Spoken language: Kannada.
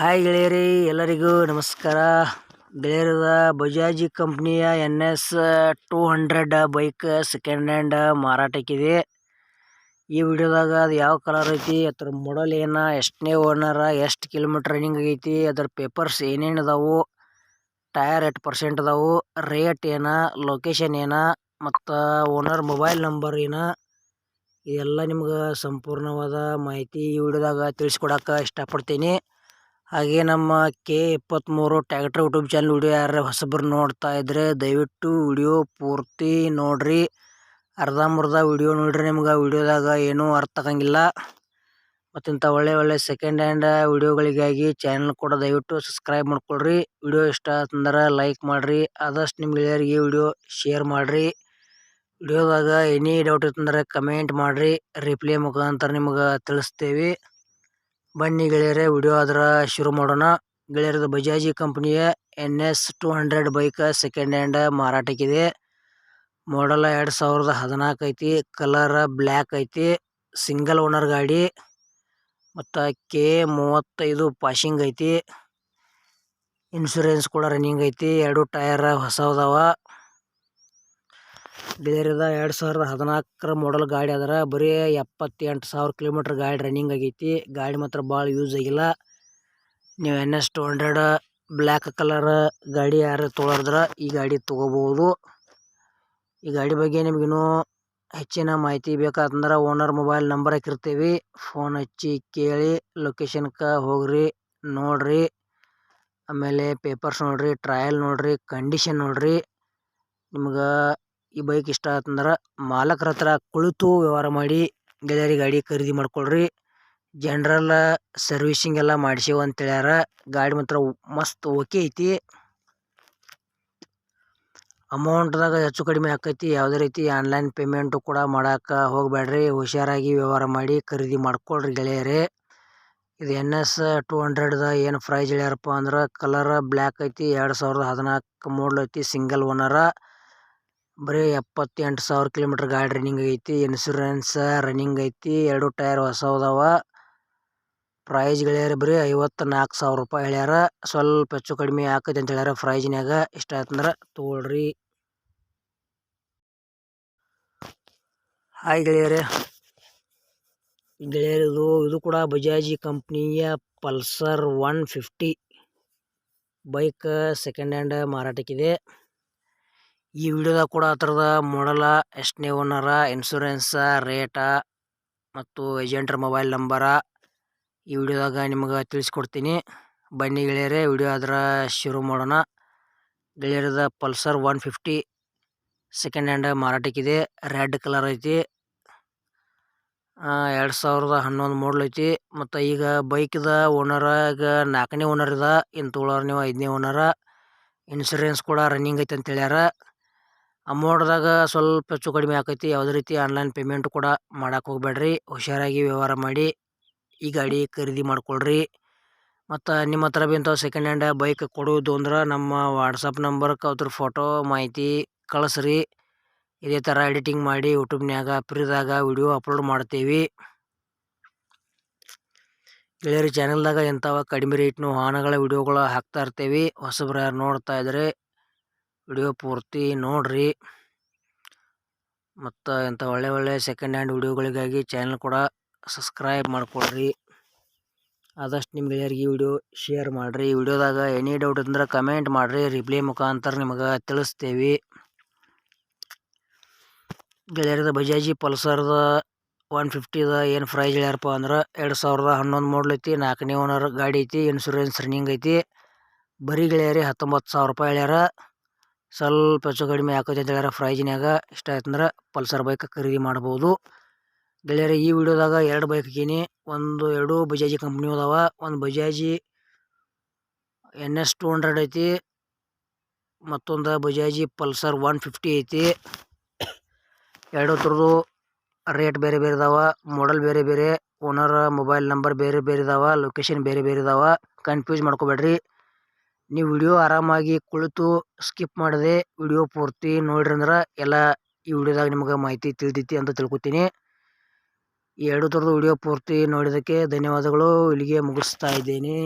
ಹಾಯ್ ಗೆಳೆಯರಿ, ಎಲ್ಲರಿಗೂ ನಮಸ್ಕಾರ. ಗೆಳೆಯರದ ಬಜಾಜಿ ಕಂಪ್ನಿಯ N S two hundred bike second hand ಮಾರಾಟಕ್ಕಿದೆ. ಈ ವಿಡಿಯೋದಾಗ ಅದು ಯಾವ ಕಲರ್ ಐತಿ, ಅದ್ರ ಮಾಡಲ್ ಏನ, ಎಷ್ಟನೇ ಓನರ ಎಷ್ಟು ಕಿಲೋಮೀಟ್ರ್ ರನ್ನಿಂಗ್ ಐತಿ ಅದ್ರ ಪೇಪರ್ಸ್ ಏನೇನು ಅದಾವು ಟಯರ್ ಎಷ್ಟು ಪರ್ಸೆಂಟ್ ಅದಾವು ರೇಟ್ ಏನ ಲೊಕೇಶನ್ ಏನ, ಮತ್ತು ಓನರ್ ಮೊಬೈಲ್ ನಂಬರ್ ಏನ, ಇದೆಲ್ಲ ನಿಮ್ಗೆ ಸಂಪೂರ್ಣವಾದ ಮಾಹಿತಿ ಈ ವಿಡಿಯೋದಾಗ ತಿಳಿಸ್ಕೊಡಕ್ಕೆ ಇಷ್ಟಪಡ್ತೀನಿ. ಹಾಗೆ ನಮ್ಮ ಕೆ ಇಪ್ಪತ್ತ್ಮೂರು ಟ್ಯಾಕ್ಟ್ರ್ ಯೂಟ್ಯೂಬ್ ಚಾನಲ್ ವಿಡಿಯೋ ಯಾರು ಹೊಸಬ್ರು ನೋಡ್ತಾ ಇದ್ದರೆ ದಯವಿಟ್ಟು ವಿಡಿಯೋ ಪೂರ್ತಿ ನೋಡಿರಿ. ಅರ್ಧಂಬರ್ಧ ವಿಡಿಯೋ ನೋಡಿರಿ ನಿಮ್ಗೆ. ವಿಡಿಯೋದಾಗ ಏನೂ ಅರ್ಥ ಆಗಂಗಿಲ್ಲ. ಮತ್ತು ಇಂಥ ಒಳ್ಳೆ ಒಳ್ಳೆ ಸೆಕೆಂಡ್ ಹ್ಯಾಂಡ್ ವಿಡಿಯೋಗಳಿಗಾಗಿ ಚಾನಲ್ ಕೂಡ ದಯವಿಟ್ಟು ಸಬ್ಸ್ಕ್ರೈಬ್ ಮಾಡ್ಕೊಳ್ರಿ. ವಿಡಿಯೋ ಇಷ್ಟ ಆತಂದ್ರೆ ಲೈಕ್ ಮಾಡಿರಿ. ಆದಷ್ಟು ನಿಮ್ಮ ಗೆಳೆಯರಿಗೆ ವಿಡಿಯೋ ಶೇರ್ ಮಾಡಿರಿ. ವಿಡಿಯೋದಾಗ ಎನಿ ಡೌಟ್ ಇತ್ತಂದ್ರೆ ಕಮೆಂಟ್ ಮಾಡಿರಿ. ರಿಪ್ಲೈ ಮುಖಾಂತರ ನಿಮ್ಗೆ ತಿಳಿಸ್ತೇವೆ. ಬನ್ನಿ ಗೆಳೆಯರೇ, ವಿಡಿಯೋ ಆದ್ರೆ ಶುರು ಮಾಡೋಣ. ಗೆಳೆಯರದು ಬಜಾಜಿ ಕಂಪ್ನಿಯ N S two hundred bike second hand ಮಾರಾಟಕ್ಕಿದೆ. Model ಎರಡು ಸಾವಿರದ ಹದಿನಾಲ್ಕು ಐತಿ ಕಲರ್ ಬ್ಲ್ಯಾಕ್ ಐತಿ ಸಿಂಗಲ್ ಓನರ್ ಗಾಡಿ, ಮತ್ತು ಕೆ ಮೂವತ್ತೈದು ಪಾಶಿಂಗ್ ಐತಿ. ಇನ್ಶೂರೆನ್ಸ್ ಕೂಡ ರನ್ನಿಂಗ್ ಐತಿ, ಎರಡು ಟಯರ್ ಹೊಸವದಾವ. ಗೆಳೆಯರದ ಎರಡು ಸಾವಿರದ ಹದಿನಾಲ್ಕರ ಮಾಡಲ್ ಗಾಡಿ ಅದರ. ಬರೀ ಎಪ್ಪತ್ತೆಂಟು ಸಾವಿರ ಕಿಲೋಮೀಟ್ರ್ ಗಾಡಿ ರನ್ನಿಂಗ್ ಆಗೈತಿ. ಗಾಡಿ ಮಾತ್ರ ಭಾಳ ಯೂಸ್ ಆಗಿಲ್ಲ. ನೀವು N S two hundred black colour ಗಾಡಿ ಯಾರು ತೊಗೊಳದ್ರೆ ಈ ಗಾಡಿ ತೊಗೋಬೋದು ಈ ಗಾಡಿ ಬಗ್ಗೆ ನಿಮಗಿನ್ನೂ ಹೆಚ್ಚಿನ ಮಾಹಿತಿ ಬೇಕಾತಂದ್ರೆ ಓನರ್ ಮೊಬೈಲ್ ನಂಬರ್ ಹಾಕಿರ್ತೀವಿ. ಫೋನ್ ಹಚ್ಚಿ ಕೇಳಿ ಲೊಕೇಶನ್ಗೆ ಹೋಗ್ರಿ, ನೋಡ್ರಿ. ಆಮೇಲೆ ಪೇಪರ್ಸ್ ನೋಡ್ರಿ ಟ್ರಯಲ್ ನೋಡ್ರಿ ಕಂಡೀಷನ್ ನೋಡ್ರಿ. ನಿಮ್ಗೆ ಈ ಬೈಕ್ ಇಷ್ಟ ಆತಂದ್ರೆ ಮಾಲಕರ ಹತ್ರ ಕುಳಿತು ವ್ಯವಹಾರ ಮಾಡಿ ಗೆಳೆಯರಿ ಗಾಡಿ ಖರೀದಿ ಮಾಡ್ಕೊಳ್ರಿ. ಜನರಲ್ ಸರ್ವಿಸಿಂಗ್ ಎಲ್ಲ ಮಾಡಿಸೇವು ಅಂತ ಹೇಳ್ಯಾರ. ಗಾಡಿ ಮಾತ್ರ ಮಸ್ತ್ ಓಕೆ ಐತಿ. ಅಮೌಂಟ್ದಾಗ ಹೆಚ್ಚು ಕಡಿಮೆ ಆಕೈತಿ. ಯಾವುದೇ ರೀತಿ ಆನ್ಲೈನ್ ಪೇಮೆಂಟು ಕೂಡ ಮಾಡೋಕೆ ಹೋಗಬೇಡ್ರಿ ಹುಷಾರಾಗಿ ವ್ಯವಹಾರ ಮಾಡಿ ಖರೀದಿ ಮಾಡ್ಕೊಳ್ರಿ ಗೆಳೆಯರೇ. ಇದು ಎನ್ ಎಸ್ ಟು ಹಂಡ್ರೆಡ್ದ ಏನು ಪ್ರೈಸ್ ಹೇಳ್ಯಾರಪ್ಪ ಅಂದ್ರೆ ಕಲರ್ ಬ್ಲ್ಯಾಕ್ ಐತಿ. ಎರಡು ಸಾವಿರದ ಹದಿನಾಲ್ಕು ಐತಿ ಸಿಂಗಲ್ ಓನರ ಬರೀ ಎಪ್ಪತ್ತೆಂಟು ಸಾವಿರ ಕಿಲೋಮೀಟ್ರ್ ಗಾಡಿ ರನ್ನಿಂಗ್ ಐತಿ ಇನ್ಸೂರೆನ್ಸ್ ರನ್ನಿಂಗ್ ಐತಿ, ಎರಡು ಟೈರ್ ಹೊಸವದಾವ ಪ್ರೈಸ್ ಗೆಳೆಯರ ಬರೀ ಐವತ್ತು ನಾಲ್ಕು ಸಾವಿರ ರೂಪಾಯಿ ಹೇಳ್ಯಾರ. ಸ್ವಲ್ಪ ಹೆಚ್ಚು ಕಡಿಮೆ ಆಕೈತಿ ಅಂತ ಹೇಳ್ಯಾರ ಪ್ರೈಜ್ನ್ಯಾಗ ಇಷ್ಟ ಆಯ್ತಂದ್ರೆ ತೊಗೊಳ್ರಿ. ಹಾಯ್ ಗೆಳೆಯರೇ. ಗೆಳೆಯರಿದು, ಇದು ಕೂಡ ಬಜಾಜಿ ಕಂಪ್ನಿಯ Pulsar one fifty bike second hand ಮಾರಾಟಕ್ಕಿದೆ. ಈ ವಿಡಿಯೋದಾಗ ಕೂಡ ಆ ಥರದ ಮಾಡಲ ಎಷ್ಟನೇ ಓನರ ಇನ್ಸೂರೆನ್ಸ ರೇಟ ಮತ್ತು ಏಜೆಂಟ್ರ ಮೊಬೈಲ್ ನಂಬರ ಈ ವಿಡಿಯೋದಾಗ ನಿಮಗೆ ತಿಳಿಸ್ಕೊಡ್ತೀನಿ. ಬನ್ನಿ ಗೆಳೆಯರೇ, ವಿಡಿಯೋ ಆದ್ರೆ ಶುರು ಮಾಡೋಣ. ಗೆಳೆಯರದ Pulsar one fifty second hand ಮಾರಾಟಕ್ಕಿದೆ red colour ಐತಿ. ಎರಡು ಸಾವಿರದ ಹನ್ನೊಂದು ಮಾಡಲ್ ಐತಿ. ಮತ್ತು ಈಗ ಬೈಕ್ದ ಓನರ ಈಗ ನಾಲ್ಕನೇ ಓನರ್ ಇದೆ. ಇಂಥ ನೀವು ಐದನೇ ಓನರ ಇನ್ಶೂರೆನ್ಸ್ ಕೂಡ ರನ್ನಿಂಗ್ ಐತೆ ಅಂತ ಹೇಳ್ಯಾರ. ಅಮೌಂಟ್ದಾಗ ಸ್ವಲ್ಪ ಹೆಚ್ಚು ಕಡಿಮೆ ಆಕೈತಿ. ಯಾವುದೇ ರೀತಿ ಆನ್ಲೈನ್ ಪೇಮೆಂಟ್ ಕೂಡ ಮಾಡಕ್ಕೆ ಹೋಗ್ಬೇಡ್ರಿ. ಹುಷಾರಾಗಿ ವ್ಯವಹಾರ ಮಾಡಿ ಈ ಗಾಡಿ ಖರೀದಿ ಮಾಡ್ಕೊಳ್ರಿ. ಮತ್ತು ನಿಮ್ಮ ಹತ್ರ ಬಿ ಇಂಥವು ಸೆಕೆಂಡ್ ಹ್ಯಾಂಡ್ ಬೈಕ್ ಕೊಡುವುದು ಅಂದ್ರೆ ನಮ್ಮ ವಾಟ್ಸಪ್ ನಂಬರ್ಗೆ ಅದ್ರ ಫೋಟೋ ಮಾಹಿತಿ ಕಳಿಸ್ರಿ. ಇದೇ ಥರ ಎಡಿಟಿಂಗ್ ಮಾಡಿ ಯೂಟ್ಯೂಬ್ನ್ಯಾಗ ಫ್ರೀದಾಗ ವಿಡಿಯೋ ಅಪ್ಲೋಡ್ ಮಾಡ್ತೀವಿ. ಗೆಳೆಯರಿ ಚಾನಲ್ದಾಗ ಇಂಥವ ಕಡಿಮೆ ರೇಟ್ನು ವಾಹನಗಳ ವಿಡಿಯೋಗಳು ಹಾಕ್ತಾ ಇರ್ತೀವಿ. ಹೊಸಬ್ರು ಯಾರು ನೋಡ್ತಾ ಇದ್ರೆ ವಿಡಿಯೋ ಪೂರ್ತಿ ನೋಡ್ರಿ. ಮತ್ತು ಇಂಥ ಒಳ್ಳೆ ಒಳ್ಳೆ ಸೆಕೆಂಡ್ ಹ್ಯಾಂಡ್ ವಿಡಿಯೋಗಳಿಗಾಗಿ ಚಾನಲ್ ಕೂಡ ಸಬ್ಸ್ಕ್ರೈಬ್ ಮಾಡಿಕೊಡ್ರಿ. ಆದಷ್ಟು ನಿಮ್ಮ ಗೆಳೆಯರಿಗೆ ವಿಡಿಯೋ ಶೇರ್ ಮಾಡಿರಿ. ಈ ವಿಡಿಯೋದಾಗ ಎನಿ ಡೌಟ್ ಅಂದ್ರೆ ಕಮೆಂಟ್ ಮಾಡಿರಿ. ರಿಪ್ಲೈ ಮುಖಾಂತರ ನಿಮಗೆ ತಿಳಿಸ್ತೇವೆ. ಗೆಳೆಯರದ ಬಜಾಜಿ ಪಲ್ಸರ್ದ ಒನ್ ಫಿಫ್ಟಿದ ಏನು ಪ್ರೈಸ್ ಹೇಳ್ಯಾರಪ್ಪ ಅಂದ್ರೆ ಎರಡು ಸಾವಿರದ ಹನ್ನೊಂದು ಮಾಡಲ್ ಐತಿ, ನಾಲ್ಕನೇ ಓನರ್ ಗಾಡಿ ಐತಿ ಇನ್ಶೂರೆನ್ಸ್ ರನ್ನಿಂಗ್ ಐತಿ. ಬರೀ ಗೆಳೆಯರಿ ಹತ್ತೊಂಬತ್ತು ಸಾವಿರ ರೂಪಾಯಿ ಹೇಳ್ಯಾರ. ಸ್ವಲ್ಪ ಹೆಚ್ಚು ಕಡಿಮೆ ಆಕೈತಿ ಅಂತ ಹೇಳ್ಯಾರ ಇಷ್ಟ ಇಷ್ಟ ಆಯ್ತಂದ್ರೆ ಪಲ್ಸರ್ ಬೈಕ್ ಖರೀದಿ ಮಾಡ್ಬೋದು. ಗೆಳೆಯರೆ, ಈ ವಿಡಿಯೋದಾಗ ಎರಡು ಬೈಕ್ ಹಾಕೀನಿ. ಒಂದು ಎರಡು ಬಜಾಜಿ ಕಂಪ್ನಿ ಅದಾವ. ಒಂದು ಬಜಾಜಿ ಎನ್ ಎಸ್ ಟು ಹಂಡ್ರೆಡ್ ಐತಿ. ಮತ್ತೊಂದು ಬಜಾಜಿ ಪಲ್ಸರ್ ಒನ್ ಫಿಫ್ಟಿ ಐತಿ. ಎರಡು ಥರದ್ದು ರೇಟ್ ಬೇರೆ ಬೇರೆ ಇದಾವೆ ಮಾಡಲ್ ಬೇರೆ ಬೇರೆ. ಓನರ್ ಮೊಬೈಲ್ ನಂಬರ್ ಬೇರೆ ಬೇರೆ ಇದಾವೆ ಲೊಕೇಶನ್ ಬೇರೆ ಬೇರೆ ಇದಾವೆ ಕನ್ಫ್ಯೂಸ್ ಮಾಡ್ಕೋಬೇಡ್ರಿ. ನೀವು ವಿಡಿಯೋ ಆರಾಮಾಗಿ ಕುಳಿತು ಸ್ಕಿಪ್ ಮಾಡದೆ ವಿಡಿಯೋ ಪೂರ್ತಿ ನೋಡ್ರಿ ಅಂದ್ರೆ ಎಲ್ಲ ಈ ವಿಡಿಯೋದಾಗ ನಿಮಗೆ ಮಾಹಿತಿ ತಿಳಿದೈತಿ ಅಂತ ತಿಳ್ಕೊತೀನಿ. ಎರಡು ಥರದ ವಿಡಿಯೋ ಪೂರ್ತಿ ನೋಡಿದ್ದಕ್ಕೆ ಧನ್ಯವಾದಗಳು. ಇಲ್ಲಿಗೆ ಮುಗಿಸ್ತಾ ಇದ್ದೇನೆ.